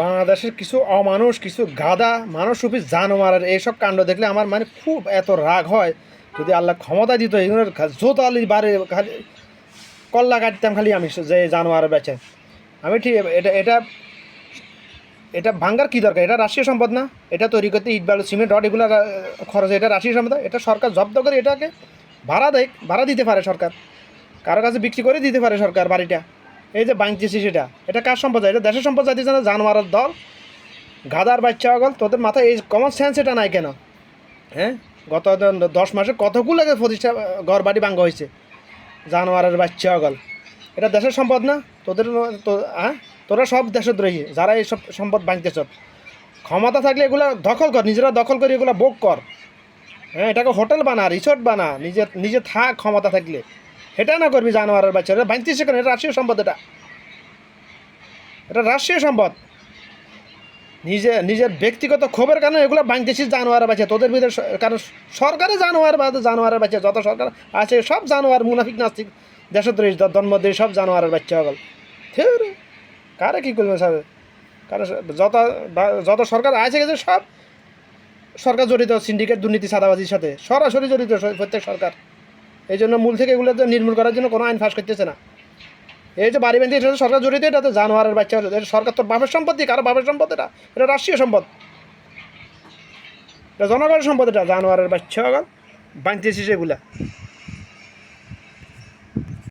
বাংলাদেশের কিছু অমানুষ, কিছু গাদা মানুষ মানুষরূপী জানোয়ারের এইসব কাণ্ড দেখলে আমার মানে খুব এত রাগ হয়। যদি আল্লাহ ক্ষমতা দিত এগুলোর জোতালি বারে খালি কল্লা কাটতাম খালি আমি যে জানোয়ার বেচে। আমি ঠিক এটা এটা এটা ভাঙ্গার কী দরকার? এটা রাষ্ট্রীয় সম্পদ না? এটা তৈরি করতে ইট, বালু, সিমেন্ট, রড এগুলো খরচ এটা রাষ্ট্রীয় সম্পদ এটা সরকার জব্দ করে এটাকে ভাড়া দেয়, ভাড়া দিতে পারে সরকার। কারও কাছে বিক্রি করে দিতে পারে সরকার বাড়িটা। এই যে বাংচেছি সেটা এটা কার সম্পদ এটা দেশের সম্পদ চাইতেছে না জানোয়ারের দল? গাদার বাচ্চা অগল তোদের মাথায় এই কমন সেন্স এটা নাই কেন? হ্যাঁ? গত দশ মাসে কতগুলো প্রতিষ্ঠা ঘর বাড়ি ভাঙ্গা হয়েছে? জানোয়ারের বাচ্চা অগল এটা দেশের সম্পদ না? তোদের হ্যাঁ তোরা সব দেশের দ্রোহী। যারা এইসব সম্পদ ভাঙতেছ ক্ষমতা থাকলে এগুলো দখল কর, নিজেরা দখল করে এগুলো ভোগ কর। হ্যাঁ এটাকে হোটেল বানা, রিসোর্ট বানা, নিজে নিজে থাক ক্ষমতা থাকলে। এটা না করবি জানোয়ারের বাচ্চা, এটা ভাঙতিস কেন এটা রাষ্ট্রীয় সম্পদ এটা। এটা রাষ্ট্রীয় সম্পদ। নিজে নিজের ব্যক্তিগত ক্ষোভের কারণে এগুলো ভাঙতেছিস জানোয়ারের বাচ্চা, তোদের ভিতরে কারণ সরকারে জানোয়ার বা জানোয়ারের বাচ্চা, যত সরকার আছে, সব জানোয়ার, মুনাফিক, নাস্তিক, দেশদ্রোহী জন্ম দিয়ে সব জানোয়ারের বাচ্চা হগল ঠিক কারে কী করবে সব? কারণ যত যত সরকার আছে গেছে, সব সরকার জড়িত, সিন্ডিকেট দুর্নীতি, সাদাবাজির সাথে, সরাসরি জড়িত প্রত্যেক সরকার। এই জন্য মূল থেকে এগুলো নির্মূল করার জন্য কোনো আইন ফাঁস করতেছে না। এই যে বাড়ি বেঁধে এটা সরকার জড়িত, এটা তো জানোয়ারের বাচ্চা এটা সরকার তোর বাপের সম্পত্তি কারও বাপের সম্পদ এটা? এটা রাষ্ট্রীয় সম্পদ। এটা জনগণের সম্পদ এটা, জানোয়ারের বাচ্চা বাঁধতেছিস এগুলা